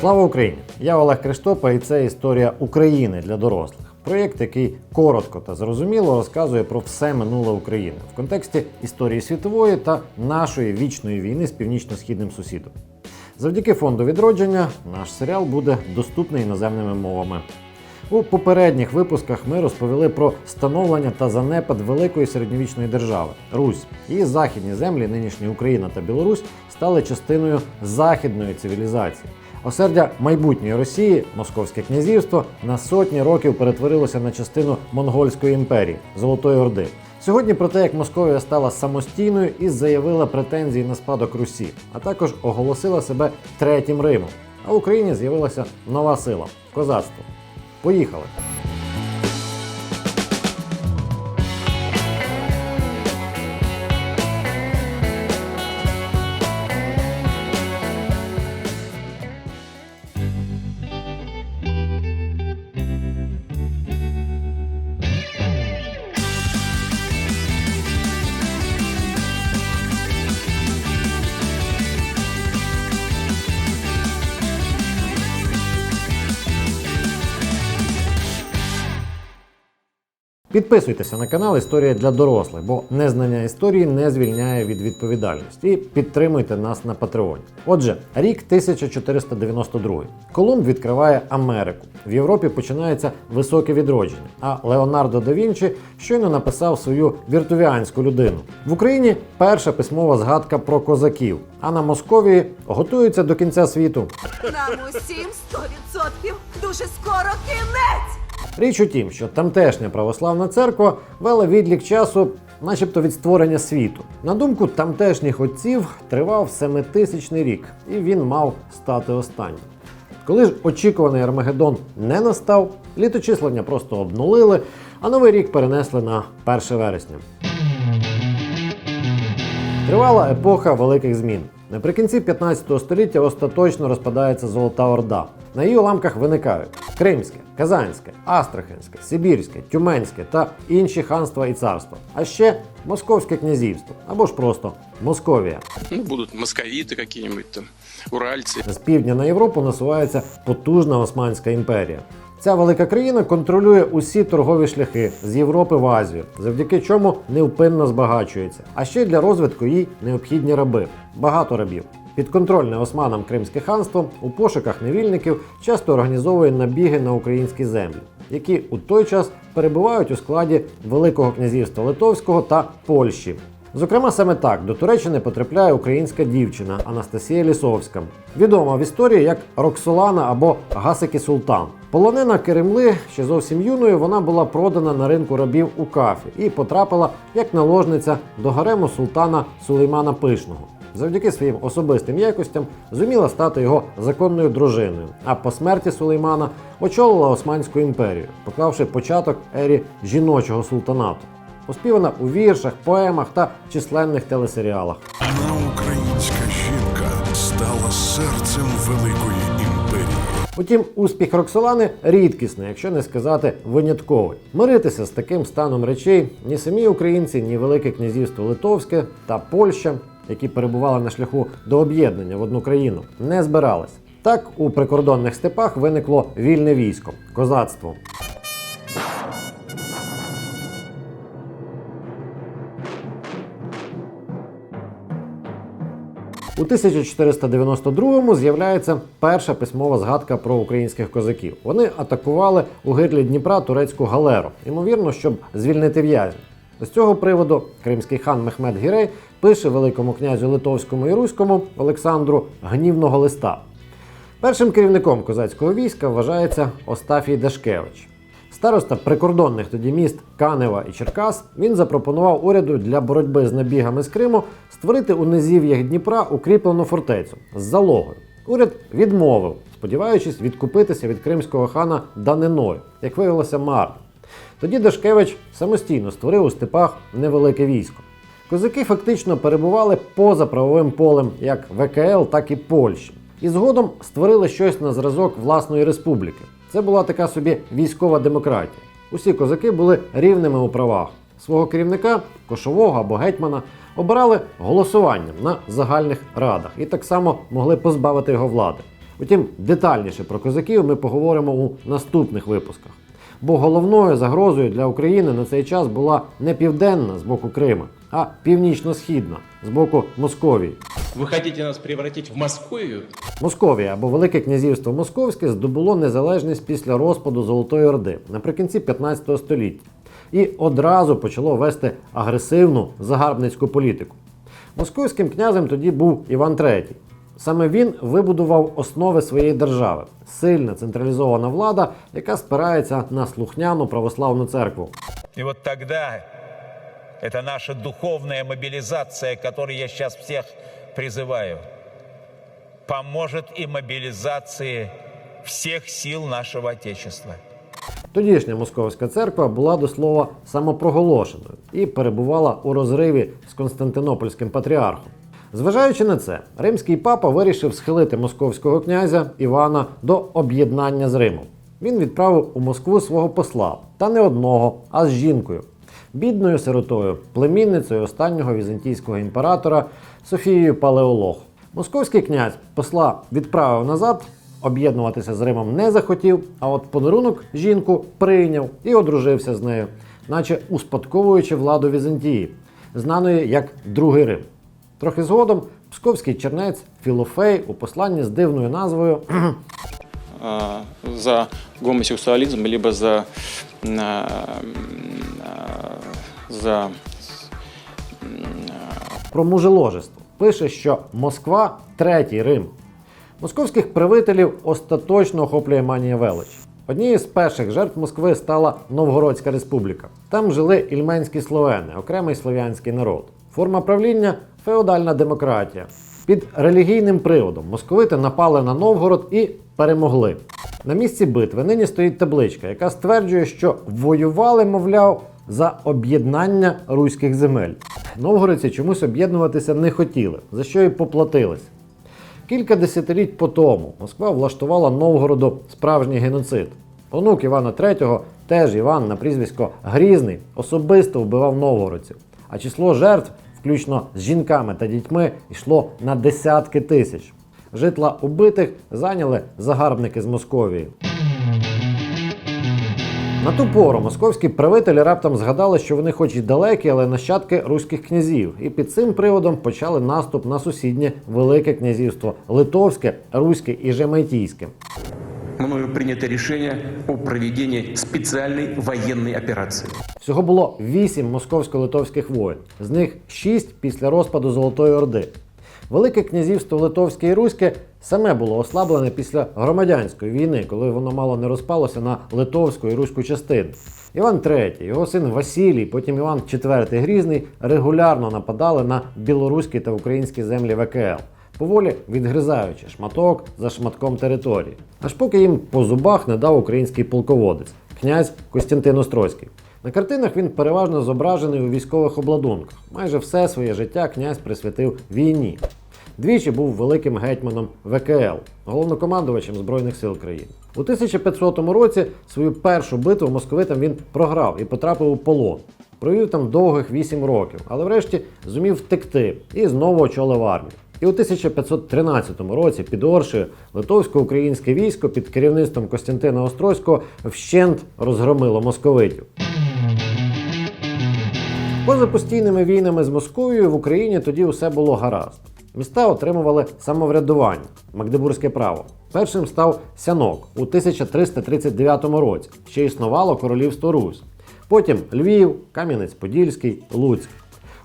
Слава Україні! Я Олег Криштопа, і це історія України для дорослих. Проєкт, який коротко та зрозуміло розказує про все минуле України в контексті історії світової та нашої вічної війни з північно-східним сусідом. Завдяки фонду відродження наш серіал буде доступний іноземними мовами. У попередніх випусках ми розповіли про становлення та занепад великої середньовічної держави Русь. Її західні землі, нинішня Україна та Білорусь, стали частиною західної цивілізації. Осердя майбутньої Росії, Московське князівство, на сотні років перетворилося на частину Монгольської імперії Золотої Орди. Сьогодні про те, як Московія стала самостійною і заявила претензії на спадок Русі, а також оголосила себе третім Римом. А в Україні з'явилася нова сила козацтво. Поїхали! Підписуйтеся на канал Історія для дорослих, бо незнання історії не звільняє від відповідальності. І підтримуйте нас на Патреоні. Отже, рік 1492. Колумб відкриває Америку. В Європі починається високе відродження. А Леонардо да Вінчі щойно написав свою віртувіанську людину. В Україні перша письмова згадка про козаків. А на Московії готуються до кінця світу. Нам усім 100% дуже скоро кінець! Річ у тім, що тамтешня православна церква вела відлік часу, начебто від створення світу. На думку тамтешніх отців, тривав семитисячний рік, і він мав стати останнім. Коли ж очікуваний Армагеддон не настав, літочислення просто обнулили, а новий рік перенесли на 1 вересня. Тривала епоха великих змін. Наприкінці 15 століття остаточно розпадається Золота Орда. На її уламках виникають Кримське, Казанське, Астраханське, Сибірське, Тюменське та інші ханства і царства, а ще Московське князівство або ж просто Московія. Ну, будут московиты какие-нибудь там, уральцы. З півдня на Європу насувається потужна Османська імперія. Ця велика країна контролює усі торгові шляхи з Європи в Азію, завдяки чому невпинно збагачується. А ще для розвитку їй необхідні раби, багато рабів. Підконтрольне османам Кримське ханство у пошуках невільників часто організовує набіги на українські землі, які у той час перебувають у складі Великого князівства Литовського та Польщі. Зокрема, саме так до Туреччини потрапляє українська дівчина Анастасія Лісовська, відома в історії як Роксолана або Гасики Султан. Полонена Керемли ще зовсім юною, вона була продана на ринку рабів у Кафі і потрапила як наложниця до гарему султана Сулеймана Пишного. Завдяки своїм особистим якостям зуміла стати його законною дружиною. А по смерті Сулеймана очолила Османську імперію, поклавши початок ері жіночого султанату. Оспівана у віршах, поемах та численних телесеріалах. Одна українська жінка стала серцем великої імперії. Утім, успіх Роксолани рідкісний, якщо не сказати винятковий. Миритися з таким станом речей ні самі українці, ні Велике князівство Литовське та Польща, які перебували на шляху до об'єднання в одну країну, не збирались. Так у прикордонних степах виникло вільне військо козацтво. У 1492-му з'являється перша письмова згадка про українських козаків. Вони атакували у гирлі Дніпра турецьку галеру, ймовірно, щоб звільнити в'язнів. З цього приводу кримський хан Мехмед Гірей пише великому князю Литовському і Руському Олександру гнівного листа. Першим керівником козацького війська вважається Остафій Дашкевич. Староста прикордонних тоді міст Канева і Черкас він запропонував уряду для боротьби з набігами з Криму створити у низів'ях Дніпра укріплену фортецю з залогою. Уряд відмовив, сподіваючись відкупитися від кримського хана даниною, як виявилося марно. Тоді Дашкевич самостійно створив у степах невелике військо. Козаки фактично перебували поза правовим полем як ВКЛ, так і Польщі. І згодом створили щось на зразок власної республіки. Це була така собі військова демократія. Усі козаки були рівними у правах. Свого керівника, кошового або гетьмана, обирали голосуванням на загальних радах і так само могли позбавити його влади. Утім, детальніше про козаків ми поговоримо у наступних випусках. Бо головною загрозою для України на цей час була не південна з боку Крима, а північно-східна з боку Московії. Вы хотите нас превратить в Московию? Московія або Велике князівство Московське здобуло незалежність після розпаду Золотої Орди наприкінці 15 століття і одразу почало вести агресивну загарбницьку політику. Московським князем тоді був Іван III. Саме він вибудував основи своєї держави сильна централізована влада, яка спирається на слухняну православну церкву. И вот тогда это наша духовная мобилизация, к которой я сейчас всех призываю, поможет и мобилизации всех сил нашего Отечества. Тодішня московська церква була до слова самопроголошеною і перебувала у розриві з Константинопольським патріархом. Зважаючи на це, римський папа вирішив схилити московського князя Івана до об'єднання з Римом. Він відправив у Москву свого посла, та не одного, а з жінкою, бідною сиротою, племінницею останнього візантійського імператора Софією Палеолог. Московський князь посла відправив назад, об'єднуватися з Римом не захотів, а от подарунок жінку прийняв і одружився з нею, наче успадковуючи владу Візантії, знаної як Другий Рим. Трохи згодом псковський чернець Філофей у посланні з дивною назвою за гомосексуализм, либо за, за про мужеложество. Пише, що Москва третій Рим. Московських правителів остаточно охоплює манія величі. Однією з перших жертв Москви стала Новгородська республіка. Там жили ільменські словени, окремий слов'янський народ. Форма правління феодальна демократія. Під релігійним приводом московити напали на Новгород і перемогли. На місці битви нині стоїть табличка, яка стверджує, що воювали, мовляв, за об'єднання руських земель. Новгородці чомусь об'єднуватися не хотіли, за що і поплатились. Кілька десятиліть по тому Москва влаштувала Новгороду справжній геноцид. Онук Івана III, теж Іван на прізвисько Грізний, особисто вбивав новгородців, а число жертв, включно з жінками та дітьми, йшло на десятки тисяч. Житла убитих зайняли загарбники з Московії. На ту пору московські правителі раптом згадали, що вони хоч і далекі, але нащадки руських князів, і під цим приводом почали наступ на сусіднє Велике князівство Литовське, Руське і Жемайтійське. Мною принято решение о проведении специальной военной операции. Всього було вісім московсько-литовських воєн, з них шість після розпаду Золотої Орди. Велике князівство Литовське і Руське саме було ослаблене після громадянської війни, коли воно мало не розпалося на литовську і руську частини. Іван III, його син Василій, потім Іван IV Грізний регулярно нападали на білоруські та українські землі ВКЛ, поволі відгризаючи шматок за шматком території. Аж поки їм по зубах не дав український полководець, князь Костянтин Острозький. На картинах він переважно зображений у військових обладунках. Майже все своє життя князь присвятив війні. Двічі був великим гетьманом ВКЛ, головнокомандувачем Збройних сил країни. У 1500 році свою першу битву московитам він програв і потрапив у полон. Провів там довгих 8 років, але врешті зумів втекти і знову очолив армію. І у 1513 році під Оршею литовсько-українське військо під керівництвом Костянтина Острозького вщент розгромило московитів. Поза постійними війнами з Московією в Україні тоді усе було гаразд. Міста отримували самоврядування, Магдебурзьке право. Першим став Сянок у 1339 році. Ще існувало королівство Русь. Потім Львів, Кам'янець-Подільський, Луцьк.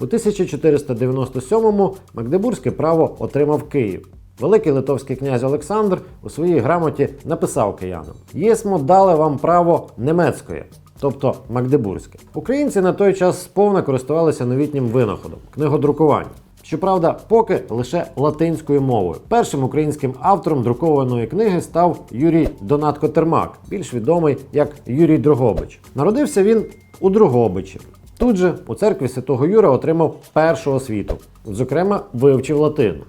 У 1497-му Магдебурзьке право отримав Київ. Великий литовський князь Олександр у своїй грамоті написав киянам: Єсмо дали вам право немецької, тобто Магдебурзьке. Українці на той час сповна користувалися новітнім винаходом книгодрукування. Щоправда, поки лише латинською мовою. Першим українським автором друкованої книги став Юрій Донатко Термак, більш відомий як Юрій Дрогобич. Народився він у Дрогобичі. Тут же у церкві Святого Юра отримав першу освіту, зокрема, вивчив латину.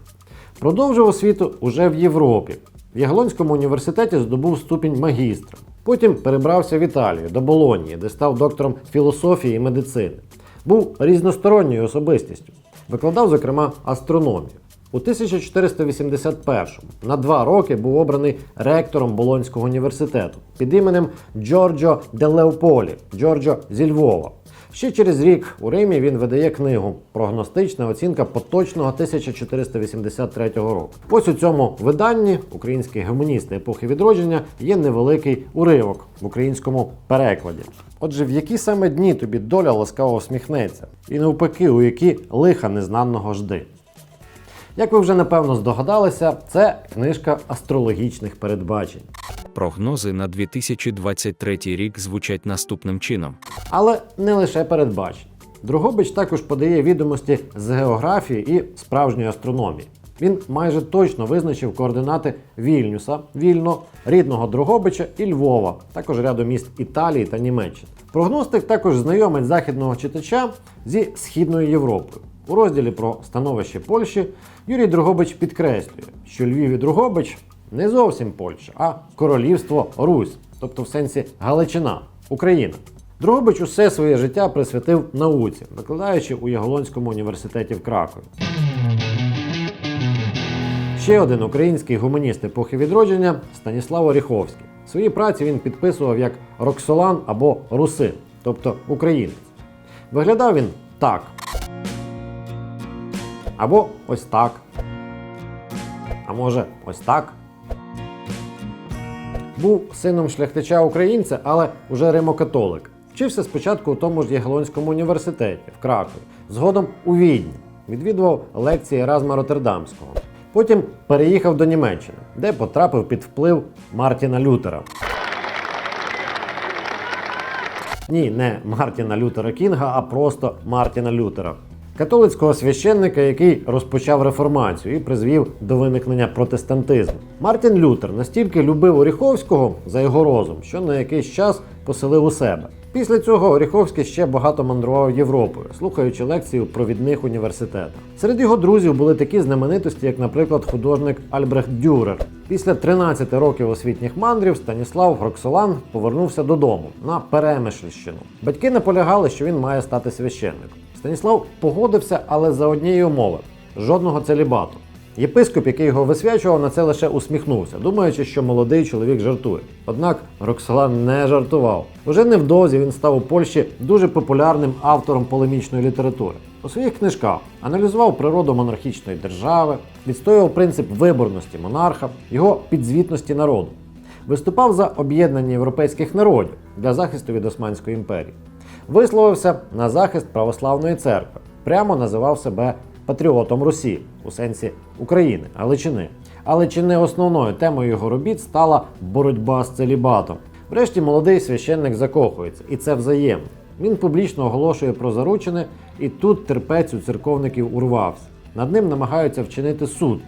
Продовжив освіту уже в Європі. В Яглонському університеті здобув ступінь магістра. Потім перебрався в Італію до Болонії, де став доктором філософії і медицини. Був різносторонньою особистістю. Викладав, зокрема, астрономію. У 1481-му на два роки був обраний ректором Болонського університету під іменем Джорджо де Леополі, Джорджо зі Львова. Ще через рік у Римі він видає книгу Прогностична оцінка поточного 1483 року. Ось у цьому виданні українські гуманісти епохи відродження є невеликий уривок в українському перекладі. Отже, в які саме дні тобі доля ласкаво всміхнеться, і навпаки, у які лиха незнаного жди. Як ви вже напевно здогадалися, це книжка астрологічних передбачень. Прогнози на 2023 рік звучать наступним чином. Але не лише передбачень. Другобич також подає відомості з географії і справжньої астрономії. Він майже точно визначив координати Вільнюса, Вільно, рідного Другобича і Львова, також ряду міст Італії та Німеччини. Прогностик також знайомить західного читача зі Східною Європою. У розділі про становище Польщі Юрій Другобич підкреслює, що Львів і Другобич не зовсім Польща, а королівство Русь, тобто в сенсі Галичина, Україна. Другобич усе своє життя присвятив науці, викладаючи у Яголонському університеті в Кракові. Ще один український гуманіст епохи відродження Станіслав Оріховський. Свої праці він підписував як Роксолан або Русин, тобто українець. Виглядав він так. Або ось так. А може, ось так. Був сином шляхтича українця, але уже римокатолик. Вчився спочатку у тому ж Ягелонському університеті в Кракові, згодом у Відні. Відвідував лекції Еразма Роттердамського. Потім переїхав до Німеччини, де потрапив під вплив Мартіна Лютера. Ні, не Мартіна Лютера Кінга, а просто Мартіна Лютера. Католицького священника, який розпочав реформацію і призвів до виникнення протестантизму. Мартін Лютер настільки любив Оріховського за його розум, що на якийсь час поселив у себе. Після цього Оріховський ще багато мандрував Європою, слухаючи лекції у провідних університетах. Серед його друзів були такі знаменитості, як, наприклад, художник Альбрехт Дюрер. Після 13 років освітніх мандрів Станіслав Гроксолан повернувся додому на Перемишльщину. Батьки наполягали, що він має стати священником. Станіслав погодився, але за однієї умови жодного целібату. Єпископ, який його висвячував, на це лише усміхнувся, думаючи, що молодий чоловік жартує. Однак Роксолан не жартував. Уже невдовзі він став у Польщі дуже популярним автором полемічної літератури. У своїх книжках аналізував природу монархічної держави, відстоював принцип виборності монарха, його підзвітності народу. Виступав за об'єднання європейських народів для захисту від Османської імперії. Висловився на захист православної церкви, прямо називав себе патріотом Русі у сенсі України, Галичини. Але чи не основною темою його робіт стала боротьба з целібатом? Врешті молодий священник закохується, і це взаємно. Він публічно оголошує про заручини, і тут терпець у церковників урвався. Над ним намагаються вчинити суд,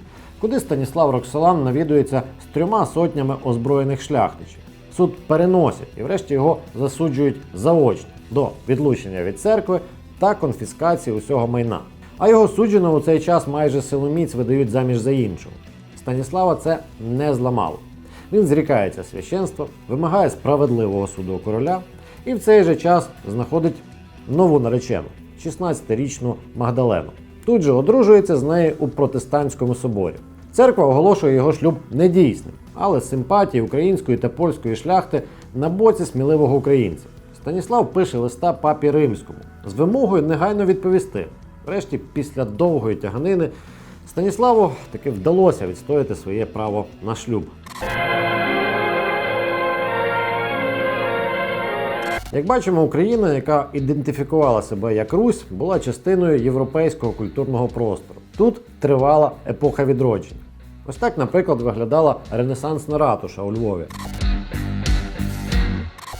куди Станіслав Роксолан навідується з трьома сотнями озброєних шляхтичів. Суд переносять і врешті його засуджують заочно до відлучення від церкви та конфіскації усього майна. А його суджено у цей час майже силоміць видають заміж за іншого. Станіслава це не зламало. Він зрікається священства, вимагає справедливого суду короля і в цей же час знаходить нову наречену 16-річну Магдалену. Тут же одружується з нею у протестантському соборі. Церква оголошує його шлюб недійсним, але симпатії української та польської шляхти на боці сміливого українця. Станіслав пише листа папі римському з вимогою негайно відповісти. Врешті, після довгої тяганини, Станіславу таки вдалося відстояти своє право на шлюб. Як бачимо, Україна, яка ідентифікувала себе як Русь, була частиною європейського культурного простору. Тут тривала епоха відродження. Ось так, наприклад, виглядала ренесансна ратуша у Львові.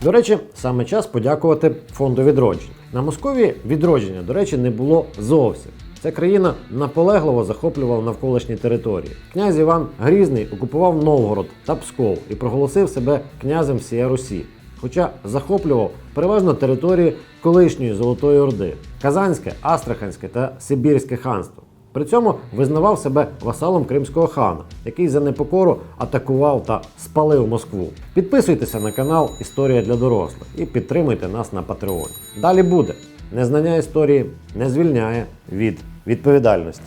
До речі, саме час подякувати фонду відродження. На Московії відродження, до речі, не було зовсім. Ця країна наполегливо захоплювала навколишні території. Князь Іван Грізний окупував Новгород та Псков і проголосив себе князем всієї Русі. Хоча захоплював переважно території колишньої Золотої Орди, Казанське, Астраханське та Сибірське ханство. При цьому визнавав себе васалом кримського хана, який за непокору атакував та спалив Москву. Підписуйтеся на канал Історія для дорослих і підтримуйте нас на Патреоні. Далі буде. Незнання історії не звільняє від відповідальності.